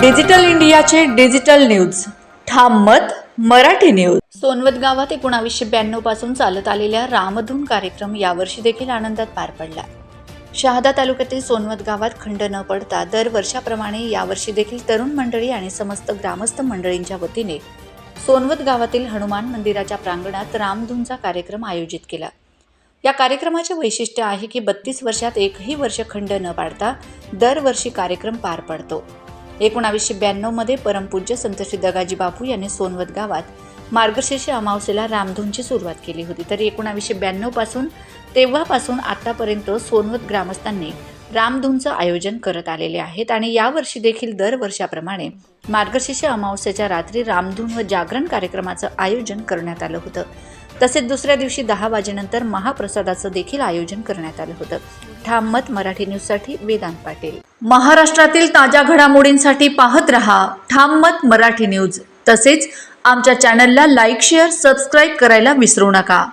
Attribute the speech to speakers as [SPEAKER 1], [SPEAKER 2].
[SPEAKER 1] Digital इंडियाचे digital news. ठाम मत मराठी न्यूज. सोनवत गावात एकोणावीसशे ब्याण्णवपासून चालत आलेल्या रामधून कार्यक्रम यावर्षी देखील आनंदात पार पडला. शहादा तालुक्यातील सोनवत गावात खंड न पडता दरवर्षाप्रमाणे यावर्षी देखील तरुण मंडळी आणि समस्त ग्रामस्थ मंडळींच्या वतीने सोनवत गावातील हनुमान मंदिराच्या प्रांगणात रामधूनचा कार्यक्रम आयोजित केला. या कार्यक्रमाचे वैशिष्ट्य आहे की बत्तीस वर्षात एकही वर्ष खंड न पाडता दरवर्षी कार्यक्रम पार पडतो. एकोणावीसशे ब्याण्णवमध्ये परमपूज्य संत श्री दगाजी बापू यांनी सोनवत गावात मार्गशीर्ष अमावस्येला रामधूनची सुरुवात केली होती. तरी एकोणावीसशे ब्याण्णवपासून तेव्हापासून आतापर्यंत सोनवत ग्रामस्थांनी रामधूनचं आयोजन करत आलेले आहेत आणि यावर्षी देखील दरवर्षाप्रमाणे मार्गशीर्ष अमावस्येच्या रात्री रामधून व जागरण कार्यक्रमाचं आयोजन करण्यात आलं होतं. तसेच दुसऱ्या दिवशी दहा वाजेनंतर महाप्रसादाचं देखील आयोजन करण्यात आलं होतं. ठाम मत मराठी न्यूजसाठी वेदांत पाटील. महाराष्ट्रातील ताज्या घडामोडींसाठी पाहत रहा ठाम मत मराठी न्यूज. तसेच आमच्या चॅनलला लाईक शेअर सबस्क्राईब करायला विसरू नका.